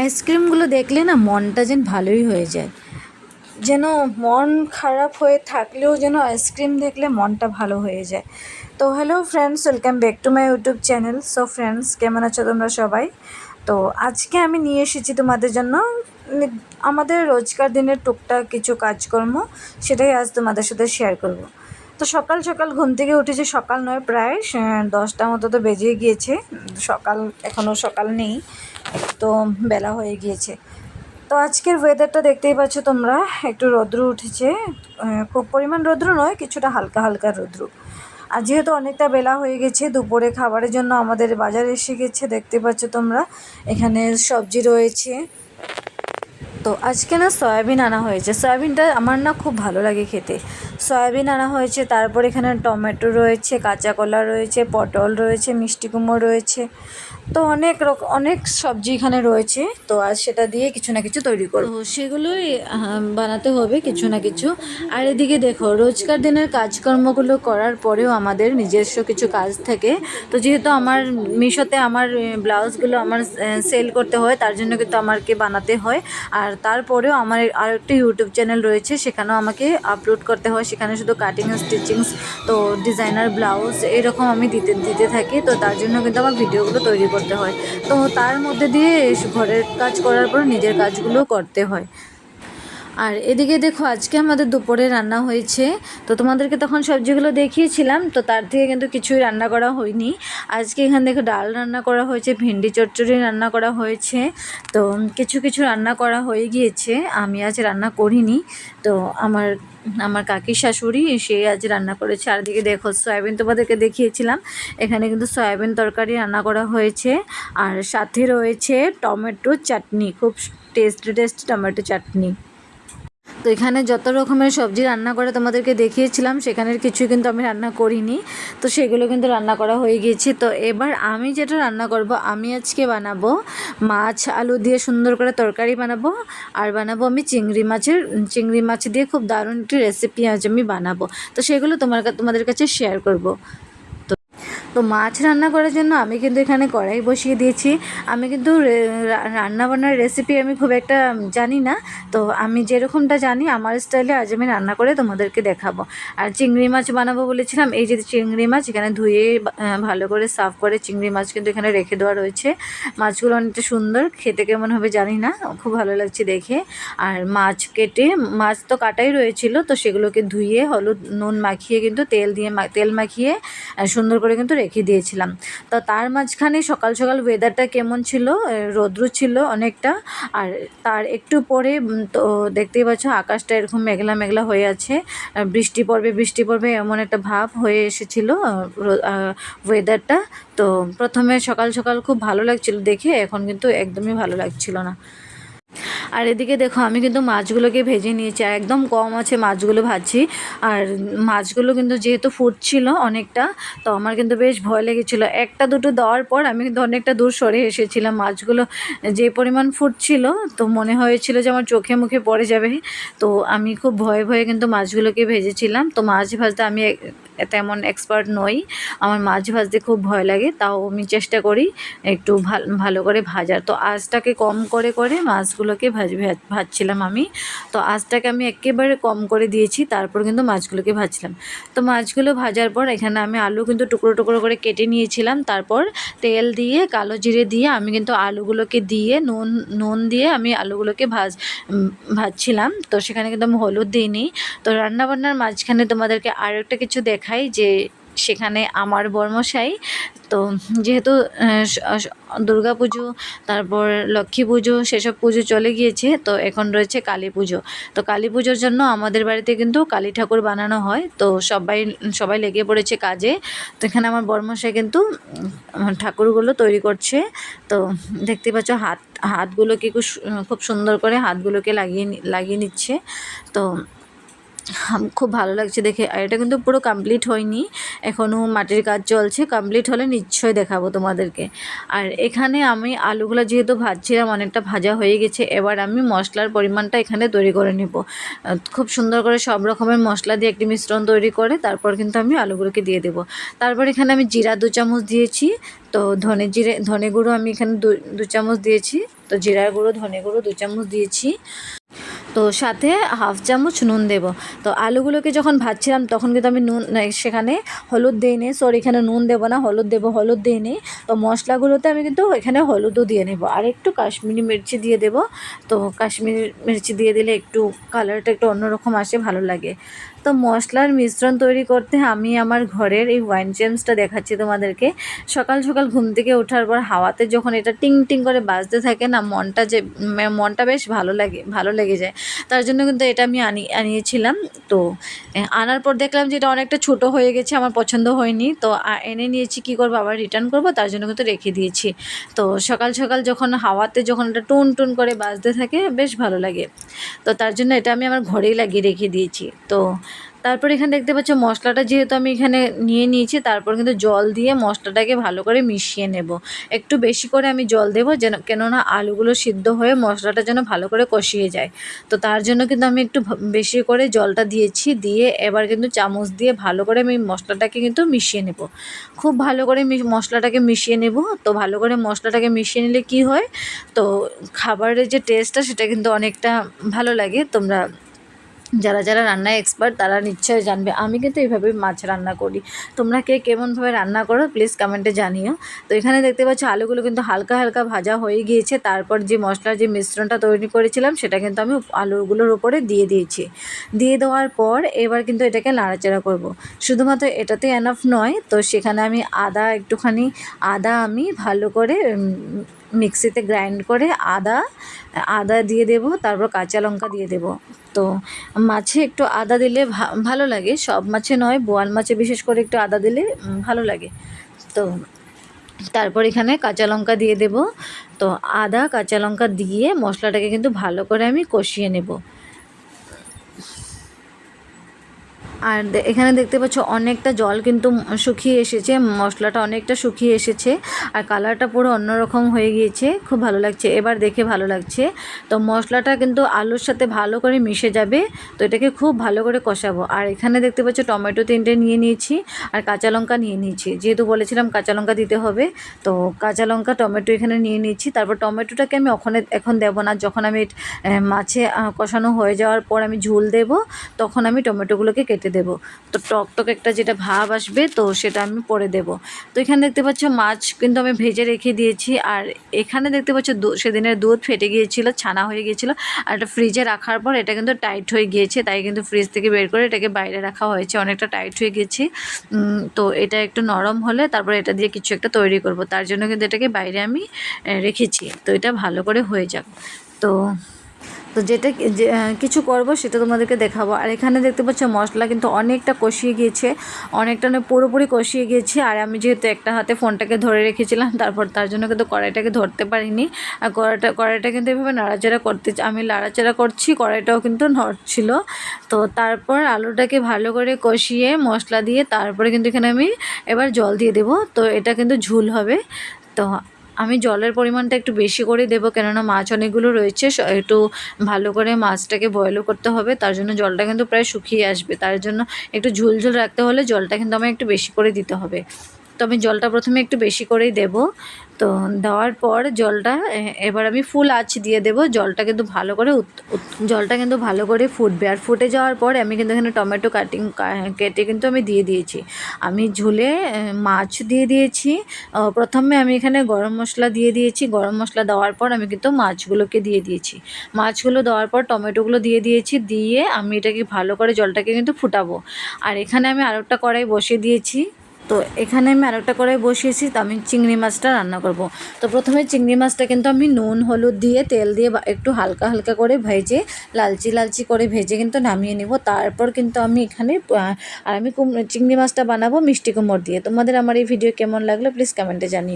আইসক্রিমগুলো দেখলে না মনটা যেন ভালোই হয়ে যায়। যেন মন খারাপ হয়ে থাকলেও যেন আইসক্রিম দেখলে মনটা ভালো হয়ে যায়। তো hello friends welcome back to my YouTube channel so friends কেমন আছো তোমরা সবাই? তো আজকে আমি নিয়ে এসেছি তোমাদের জন্য, আমাদের রোজকার দিনের টুকটাক কিছু কাজকর্ম, সেটাই আজ তোমাদের সাথে শেয়ার করব। তো সকাল সকাল ঘুম থেকে উঠেছি সকাল নয়, প্রায় দশটা মতো তো বেজে গিয়েছে। সকাল এখনও সকাল নেই, তো বেলা হয়ে গিয়েছে। তো আজকের ওয়েদারটা দেখতেই পাচ্ছ তোমরা, একটু রৌদ্র উঠেছে। খুব পরিমাণ রৌদ্র নয়, কিছুটা হালকা হালকা রৌদ্র। আর যেহেতু অনেকটা বেলা হয়ে গেছে, দুপুরে খাবারের জন্য আমাদের বাজার এসে গেছে, দেখতে পাচ্ছ তোমরা। এখানে সবজি রয়েছে তো আজকে না সয়াবিন আনা হয়েছে। সয়াবিনটা আমার না খুব ভালো লাগে খেতে। সয়াবিন আনা হয়েছে, তারপর এখানে টমেটো রয়েছে কাঁচা কলা রয়েছে, পটল রয়েছে, মিষ্টি কুমড়ো রয়েছে। তো অনেক রকম অনেক সবজি এখানে রয়েছে। তো আজ সেটা দিয়ে কিছু না কিছু তৈরি করব। সেগুলোই বানাতে হবে কিছু না কিছু। আর এদিকে দেখো, রোজকার দিনের কাজকর্মগুলো করার পরেও আমাদের নিজস্ব কিছু কাজ থাকে। তো যেহেতু আমার মিশোতে আমার ব্লাউজগুলো আমার সেল করতে হয়, তার জন্য কিন্তু আমাকে বানাতে হয়। আর তারপরেও আমার আর একটা ইউটিউব চ্যানেল রয়েছে, সেখানেও আমাকে আপলোড করতে হয়। সেখানে শুধু কাটিং স্টিচিংস তো ডিজাইনার ব্লাউজ এরকম আমি দিতে দিতে থাকি। তো তার জন্য কিন্তু আমার ভিডিওগুলো তৈরি করতে হয়। তো তার মধ্যে দিয়ে ঘরের কাজ করার পর নিজের কাজগুলো করতে হয়। আর এদিকে দেখো, আজকে আমাদের দুপুরে রান্না হয়েছে। তো তোমাদেরকে তখন সবজিগুলো দেখিয়েছিলাম, তো তার থেকে কিন্তু কিছুই রান্না করা হয়নি। আজকে এখানে দেখো, ডাল রান্না করা হয়েছে, ভেন্ডি চচ্চড়ি রান্না করা হয়েছে। তো কিছু কিছু রান্না করা হয়ে গিয়েছে, আমি আজ রান্না করিনি। তো আমার আমার কাকির শাশুড়ি, সে আজ রান্না করেছে। আর দিকে দেখো, সয়াবিন তোমাদেরকে দেখিয়েছিলাম। এখানে কিন্তু সয়াবিন তরকারি রান্না করা হয়েছে। আর সাথে রয়েছে টমেটো চাটনি, খুব টেস্টি টেস্টি টমেটো চাটনি। তো এখানে যত রকমের সবজি রান্না করে তোমাদেরকে দেখিয়েছিলাম, সেখানের কিছু কিন্তু আমি রান্না করিনি। তো সেগুলো কিন্তু রান্না করা হয়ে গিয়েছে। তো এবার আমি যেটা রান্না করব, আমি আজকে বানাবো মাছ আলু দিয়ে সুন্দর করে তরকারি বানাবো, আর বানাবো আমি চিংড়ি মাছের, চিংড়ি মাছ দিয়ে খুব দারুণ একটি রেসিপি আজ আমি বানাবো। তো সেগুলো তোমার তোমাদের কাছে শেয়ার করব। তো মাছ রান্না করার জন্য আমি কিন্তু এখানে কড়াই বসিয়ে দিয়েছি। আমি কিন্তু রে- রা- রান্না বান্নার রেসিপি আমি খুব একটা জানি না। তো আমি যেরকমটা জানি, আমার স্টাইলে আজ আমি রান্না করে তোমাদেরকে দেখাবো। আর চিংড়ি মাছ বানাবো বলেছিলাম, এই যে চিংড়ি মাছ এখানে ধুয়ে ভালো করে সাফ করে চিংড়ি মাছ কিন্তু এখানে রেখে দেওয়া রয়েছে। মাছগুলো অনেকটা সুন্দর, খেতে কেমন হবে জানি না, খুব ভালো লাগছে দেখে। আর মাছ কেটে, মাছ তো কাটাই রয়েছিল, তো সেগুলোকে ধুয়ে, হলুদ, নুন মাখিয়ে কিন্তু তেল দিয়ে তেল মাখিয়ে সুন্দর করে কিন্তু রেখে দিয়েছিলাম। তো তার মাঝখানে সকাল সকাল ওয়েদারটা কেমন ছিল? রৌদ্র ছিল অনেকটা। আর তার একটু পরে তো দেখতেই পাচ্ছ আকাশটা এরকম মেঘলা মেঘলা হয়ে আছে। বৃষ্টি পড়বে বৃষ্টি পড়বে এমন একটা ভাব হয়ে এসেছিল ওয়েদারটা তো প্রথমে সকাল সকাল খুব ভালো লাগছিল দেখে, এখন কিন্তু একদমই ভালো লাগছিল না। আর এদিকে দেখো, আমি কিন্তু মাছগুলোকে ভেজে নিয়েছি, আর একদম কম আছে মাছগুলো ভাজছি। আর মাছগুলো কিন্তু যেহেতু ফুটছিল অনেকটা, তো আমার কিন্তু বেশ ভয় লেগেছিল। একটা দুটো দেওয়ার পর আমি কিন্তু অনেকটা দূর সরে এসেছিলাম। মাছগুলো যে পরিমাণ ফুটছিল, তো মনে হয়েছিল যে আমার চোখে মুখে পড়ে যাবে। তো আমি খুব ভয়ে ভয়ে কিন্তু মাছগুলোকে ভেজেছিলাম। তো মাছ ভাজতে আমি তেমন এক্সপার্ট নই। আমার মাছ ভাজতে খুব ভয় লাগে, তাও আমি চেষ্টা করি একটু ভাল- করে ভাজার। তো আঁচটাকে কম করে করে মাছগুলোকে ভাজ ভাজ- ভাজছিলাম আমি। তো আঁচটাকে আমি একেবারে কম করে দিয়েছি, তারপর কিন্তু মাছগুলোকে ভাজছিলাম। তো মাছগুলো ভাজার পর এখানে আমি আলু কিন্তু টুকরো টুকরো করে কেটে নিয়েছিলাম, তারপর তেল দিয়ে, কালো জিরে দিয়ে আমি কিন্তু আলুগুলোকে দিয়ে, নুন নুন দিয়ে আমি আলুগুলোকে ভাজ ভাজছিলাম। তো সেখানে কিন্তু আমি হলুদ দিইনি। তো রান্নাবান্নার মাঝখানে তোমাদেরকে আর একটা কিছু দেখাই যে সেখানে আমার বর্মশাই। তো যেহেতু দুর্গা পুজো, তারপর লক্ষ্মী পুজো, সেসব পুজো চলে গিয়েছে, তো এখন রয়েছে কালী পুজো। তো কালী পুজোর জন্য আমাদের বাড়িতে কিন্তু কালী ঠাকুর বানানো হয়, তো সবাই সবাই লেগে পড়েছে কাজে। তো এখানে আমার বর্মশাই কিন্তু ঠাকুরগুলো তৈরি করছে। তো দেখতে পাচ্ছ হাত, হাতগুলোকে খুব সুন্দর করে হাতগুলোকে লাগিয়ে লাগিয়ে নিচ্ছে। তো খুব ভালো লাগছে দেখে। আর এটা কিন্তু পুরো কমপ্লিট হয়নি। এখনও মাটির কাজ চলছে। কমপ্লিট হলে নিশ্চয়ই দেখাবো তোমাদেরকে। আর এখানে আমি আলুগুলো যেহেতু ভাজছিলাম, অনেকটা ভাজা হয়ে গেছে। এবার আমি মশলার পরিমাণটা এখানে তৈরি করে নেব। খুব সুন্দর করে সব রকমের মশলা দিয়ে একটি মিশ্রণ তৈরি করে তারপর কিন্তু আমি আলুগুলোকে দিয়ে দেবো। তারপর এখানে আমি জিরা দু চামচ দিয়েছি। তো ধনে জিরে, ধনে গুঁড়ো আমি এখানে দু চামচ দিয়েছি। তো জিরার গুঁড়ো, ধনে গুঁড়ো দু চামচ দিয়েছি। তো সাথে হাফ চামচ নুন দেব। তো আলুগুলোকে যখন ভাজছিলাম, তখন কিন্তু আমি নুন সেখানে হলুদ দিই নি সরি এখানে নুন দেব না, হলুদ দেবো, হলুদ দিই নি তো মশলাগুলোতে আমি কিন্তু এখানে হলুদও দিয়ে নেব। আর একটু কাশ্মীরি মির্চি দিয়ে দেব। তো কাশ্মীরি মির্চি দিয়ে দিলে একটু কালারটা একটু অন্যরকম আসে, ভালো লাগে। তো মশলার মিশ্রণ তৈরি করতে আমি আমার ঘরের এই ওয়াইন জেমসটা দেখাচ্ছি তোমাদেরকে। সকাল সকাল ঘুম থেকে ওঠার পর হাওয়াতে যখন এটা টিং টিং করে বাজতে থাকে না, মনটা যে মনটা বেশ ভালো লাগে, ভালো লেগে যায়। তার জন্য কিন্তু এটা আমি আনি, আনিয়েছিলাম। তো আনার পর দেখলাম যে এটা অনেকটা ছোট হয়ে গেছে, আমার পছন্দ হয়নি। তো এনে নিয়েছি, কী করব, আবার রিটার্ন করব, তার জন্য কিন্তু রেখে দিয়েছি। তো, সকাল সকাল যখন হাওয়াতে যখন এটা টুন টুন করে বাজতে থাকে, বেশ ভালো লাগে। তো, তার জন্য এটা আমি আমার ঘরেই লাগিয়ে রেখে দিয়েছি। তো তারপর এখানে দেখতে পাচ্ছ মশলাটা যেহেতু আমি এখানে নিয়ে নিয়েছি, তারপর কিন্তু জল দিয়ে মশলাটাকে ভালো করে মিশিয়ে নেব। একটু বেশি করে আমি জল দেবো যেন, কেননা আলুগুলো সিদ্ধ হয়ে মশলাটা যেন ভালো করে কষিয়ে যায়। তো তার জন্য কিন্তু আমি একটু বেশি করে জলটা দিয়েছি, দিয়ে এবার কিন্তু চামচ দিয়ে ভালো করে আমি মশলাটাকে কিন্তু মিশিয়ে নেব। খুব ভালো করে মশলাটাকে মিশিয়ে নেব। তো ভালো করে মশলাটাকে মিশিয়ে নিলে কি হয়? তো খাবারের যে টেস্টটা সেটা কিন্তু অনেকটা ভালো লাগে। তোমরা যারা যারা রান্নায় এক্সপার্ট তারা নিশ্চয়ই জানবে। আমি কিন্তু এইভাবেই মাছ রান্না করি। তোমরা কে কেমনভাবে রান্না করো প্লিজ কমেন্টে জানিও। তো এখানে দেখতে পাচ্ছ, আলুগুলো কিন্তু হালকা হালকা ভাজা হয়ে গিয়েছে। তারপর যে মশলার যে মিশ্রণটা তৈরি করেছিলাম, সেটা কিন্তু আমি আলুগুলোর উপরে দিয়ে দিয়েছি। দিয়ে দেওয়ার পর এবার কিন্তু এটাকে নাড়াচাড়া করব। শুধুমাত্র এটাতে এনাফ নয়, তো সেখানে আমি আদা, একটুখানি আদা আমি ভালো করে মিক্সিতে গ্রাইন্ড করে আদা আদা দিয়ে দেব, তারপর কাঁচা লঙ্কা দিয়ে দেব। তো মাছে একটু আদা দিলে ভালো লাগে। সব মাছে নয়, বোয়াল মাছে বিশেষ করে একটু আদা দিলে ভালো লাগে। তো তারপর এখানে কাঁচা লঙ্কা দিয়ে দেব। তো আদা, কাঁচা লঙ্কা দিয়ে মশলাটাকে কিন্তু ভালো করে আমি কষিয়ে নেব। আর এখানে দেখতে পাচ্ছ অনেকটা জল কিন্তু শুকিয়ে এসেছে, মশলাটা অনেকটা শুকিয়ে এসেছে আর কালারটা পুরো অন্যরকম হয়ে গিয়েছে, খুব ভালো লাগছে, এবার দেখে ভালো লাগছে। তো মশলাটা কিন্তু আলুর সাথে ভালো করে মিশে যাবে, তো এটাকে খুব ভালো করে কষাবো। আর এখানে দেখতে পাচ্ছ টমেটো তিনটে নিয়ে নিয়েছি আর কাঁচা লঙ্কা নিয়ে নিয়েছি, যেহেতু বলেছিলাম কাঁচা লঙ্কা দিতে হবে, তো কাঁচা লঙ্কা, টমেটো এখানে নিয়ে নিয়েছি। তারপর টমেটোটাকে আমি ওখানে, এখন দেবো না, যখন আমি মাছে কষানো হয়ে যাওয়ার পর আমি ঝোল দেব, তখন আমি টমেটোগুলোকে কেটে দেব। তো টক টক একটা যেটা ভাব আসবে, তো সেটা আমি পরে দেব। তো এখানে দেখতে পাচ্ছ মাছ কিন্তু আমি ভেজে রেখে দিয়েছি, আর এখানে দেখতে পাচ্ছ দু- সেদিনের দুধ ফেটে গিয়েছিল, ছানা হয়ে গিয়েছিল, আর এটা ফ্রিজে রাখার পর এটা কিন্তু টাইট হয়ে গিয়েছে, তাই কিন্তু ফ্রিজ থেকে বের করে এটাকে বাইরে রাখা হয়েছে, অনেকটা টাইট হয়ে গেছে তো এটা একটু নরম হলে তারপর এটা দিয়ে কিছু একটা তৈরি করব, তার জন্য কিন্তু এটাকে বাইরে আমি রেখেছি। তো এটা ভালো করে হয়ে যাক। তো তো যেটা কিছু করব সেটা তোমাদেরকে দেখাবো। আর এখানে দেখতে পাচ্ছ মশলা কিন্তু অনেকটা কষিয়ে গিয়েছে, অনেকটা নয়, পুরোপুরি কষিয়ে গিয়েছে। আর আমি যেহেতু একটা হাতে ফোনটাকে ধরে রেখেছিলাম, তারপর তার জন্য কিন্তু কড়াইটাকে ধরতে পারিনি। আর কড়াইটা কড়াইটা কিন্তু এভাবে নাড়াচাড়া করতে আমি নাড়াচাড়া করছি, কড়াইটাও কিন্তু নড়ছিল। তো তারপর আলুটাকে ভালো করে কষিয়ে মশলা দিয়ে তারপরে কিন্তু এখানে আমি এবার জল দিয়ে দেবো। তো এটা কিন্তু ঝুল হবে। তো আমি জলের পরিমাণটা একটু বেশি করে দেবো, কেননা মাছ অনেকগুলো রয়েছে একটু ভালো করে মাছটাকে বয়েলও করতে হবে, তার জন্য জলটা কিন্তু প্রায় শুকিয়ে আসবে, তার জন্য একটু ঝুলঝুল ঝুল রাখতে হলে জলটা কিন্তু আমায় একটু বেশি করে দিতে হবে। তো আমি জলটা প্রথমে একটু বেশি করেই দেব। তো দেওয়ার পর জলটা এবার আমি ফুল আঁচ দিয়ে দেব। জলটা কিন্তু ভালো করে জলটা কিন্তু ভালো করে ফুটবে। আর ফুটে যাওয়ার পর আমি কিন্তু এখানে টমেটো কাটিং কেটে কিন্তু আমি দিয়ে দিয়েছি। আমি ঝুলে মাছ দিয়ে দিয়েছি। প্রথমে আমি এখানে গরম মশলা দিয়ে দিয়েছি। গরম মশলা দেওয়ার পর আমি কিন্তু মাছগুলোকে দিয়ে দিয়েছি। মাছগুলো দেওয়ার পর টমেটোগুলো দিয়ে দিয়েছি। দিয়ে আমি এটাকে ভালো করে জলটাকে কিন্তু ফুটাবো। আর এখানে আমি আরেকটা কড়াই বসিয়ে দিয়েছি। তো এখানে আমি আরেকটা কড়াই বসিয়েছি, তো আমি চিংড়ি মাছটা রান্না করব। তো প্রথমে চিংড়ি মাছটা কিন্তু আমি নুন, হলুদ দিয়ে, তেল দিয়ে একটু হালকা হালকা করে ভেজে, লালচি লালচি করে ভেজে কিন্তু নামিয়ে নেব। তারপর কিন্তু আমি এখানে আর আমি চিংড়ি মাছটা বানাবো মিষ্টি কুমড় দিয়ে। তোমাদের আমার এই ভিডিও কেমন লাগল প্লিজ কমেন্টে জানিও।